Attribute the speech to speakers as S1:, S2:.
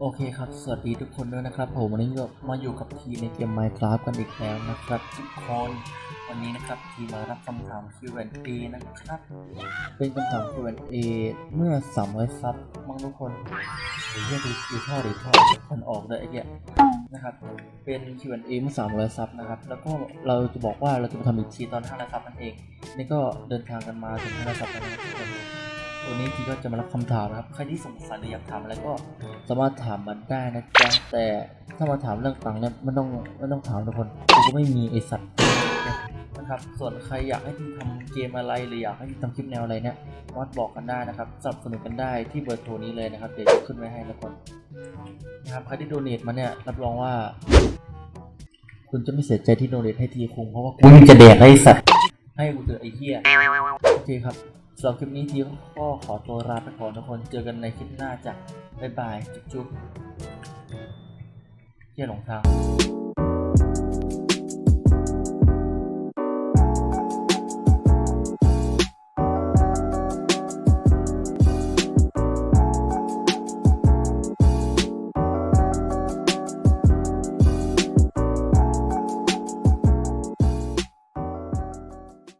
S1: โอเคครับ สวัสดีทุกคนด้วยนะครับ ผมวันนี้ก็มาอยู่กับทีในเกม Minecraft กันอีกแล้วนะครับทุกคนวันนี้นะครับทีมารับคำถาม Q&A นะครับ เป็นคำถาม Q&A เมื่อ300ซับมั้งทุกคนหรือเรียกดูท่อหรือท่อคนออกเลยไอ้เหี้ยนะครับ เป็น Q&A เมื่อ300ซับนะครับ แล้วก็เราจะบอกว่าเราจะมาทำอีกทีตอน500ซับนั่นเอง นี่ก็เดินทางกันมาถึง500ซับแล้วนะครับทุกคน วันนี้ที่ก็จะมารับคำถามนะครับใครที่สงสัยหรืออยากถามอะไรก็สามารถถามมันได้นะจ๊ะแต่ถ้ามาถามเรื่องตังค์เนี่ยไม่ต้องไม่ต้องถามทุกคนกูก็ไม่มีไอสัตว์นะครับส่วนใครอยากให้ทีมทำเกมอะไรหรืออยากให้ทีมทำคลิปแนวอะไรเนี่ยมาบอกกันได้นะครับสนับสนุนกันได้ที่เบอร์โทรนี้เลยนะครับเดี๋ยวจะขึ้นไว้ให้ทุกคนนะครับใครที่โดเนทมาเนี่ยรับรองว่า คุณจะไม่เสียใจที่โดเนทให้ทีคุงเพราะว่ากูจะแดกไอสัตว์ให้กูเจอไอ้เหี้ยโอเคครับ สำหรับคลิปนี้ทีก็ขอตัวลาไปก่อนทุกคน เจอกันในคลิปหน้าจ้ะบ๊ายบาย จุ๊บๆเที่ยหลงทาง